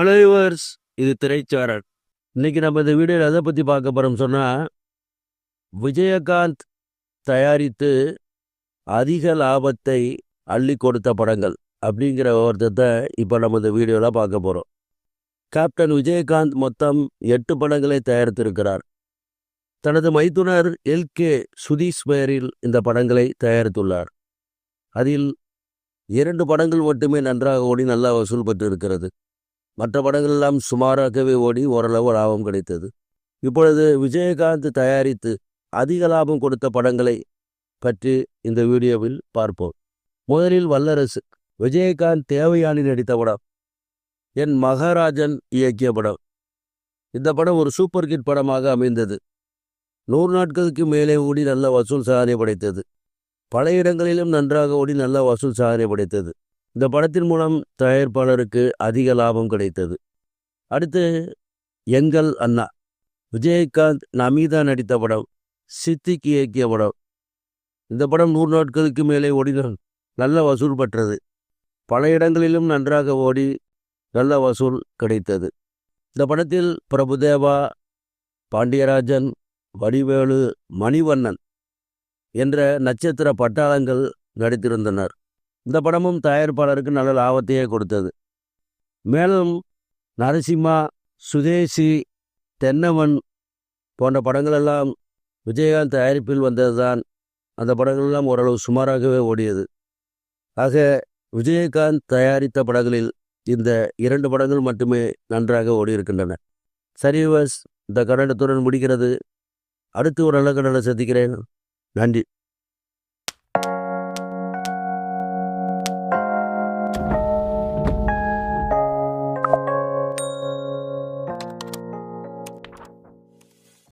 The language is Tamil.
அலைவர்ஸ் இது திரைச்சாரல். இன்னைக்கு நம்ம இந்த வீடியோவில் எதை பற்றி பார்க்க போகிறோம் சொன்னால் விஜயகாந்த் தயாரித்து அதிக லாபத்தை அள்ளி கொடுத்த படங்கள் அப்படிங்கிற ஒருத்தத்தை இப்போ நம்ம இந்த வீடியோவில் பார்க்க போகிறோம் கேப்டன் விஜயகாந்த் மொத்தம் எட்டு படங்களை தயாரித்திருக்கிறார். தனது மைத்துனர் எல்கே சுதீஷ் பெயரில் இந்த படங்களை தயாரித்துள்ளார். அதில் இரண்டு படங்கள் மட்டுமே நன்றாக ஓடி நல்லா வசூல் பெற்று இருக்கிறது மற்ற படங்கள் எல்லாம் சுமாராகவே ஓடி ஓரளவு லாபம் கிடைத்தது. இப்பொழுது விஜயகாந்த் தயாரித்து அதிக லாபம் கொடுத்த படங்களை பற்றி இந்த வீடியோவில் பார்ப்போம். முதலில் வல்லரசு விஜயகாந்த் தேவயானி நடித்த படம். என் மகாராஜன் இயக்கிய படம். இந்த படம் ஒரு சூப்பர் ஹிட் படமாக அமைந்தது. நூறு நாட்களுக்கு மேலே ஓடி நல்ல வசூல் சாதனை படைத்தது. பல இடங்களிலும் நன்றாக ஓடி நல்ல வசூல் சாதனை படைத்தது. இந்த படத்தின் மூலம் தயாரிப்பாளருக்கு அதிக லாபம் கிடைத்தது. அடுத்து எங்கள் அண்ணா. விஜயகாந்த் நமீதா நடித்த படம் சித்திக்கு இயக்கிய படம். இந்த படம் நூறு நாட்களுக்கு மேலே ஓடி நல்ல வசூல் பெற்றது. பல இடங்களிலும் நன்றாக ஓடி நல்ல வசூல் கிடைத்தது. இந்த படத்தில் பிரபுதேவா பாண்டியராஜன் வடிவேலு மணிவண்ணன் என்ற நட்சத்திர பட்டாளங்கள் நடித்திருந்தனர். இந்த படமும் தயாரிப்பாளருக்கு நல்ல லாபத்தையே கொடுத்தது. மேலும் நரசிம்மா சுதேசி தென்னவன் போன்ற படங்களெல்லாம் விஜயகாந்த் தயாரிப்பில் வந்ததுதான். அந்த படங்களெல்லாம் ஓரளவு சுமாராகவே ஓடியது. ஆக விஜயகாந்த் தயாரித்த படங்களில் இந்த இரண்டு படங்கள் மட்டுமே நன்றாக ஓடியிருக்கின்றன. சரி வஸ் இந்த கன்னடத்துடன் முடிக்கிறது அடுத்து ஒரு நல்ல கன்னடம் சந்திக்கிறேன். நன்றி.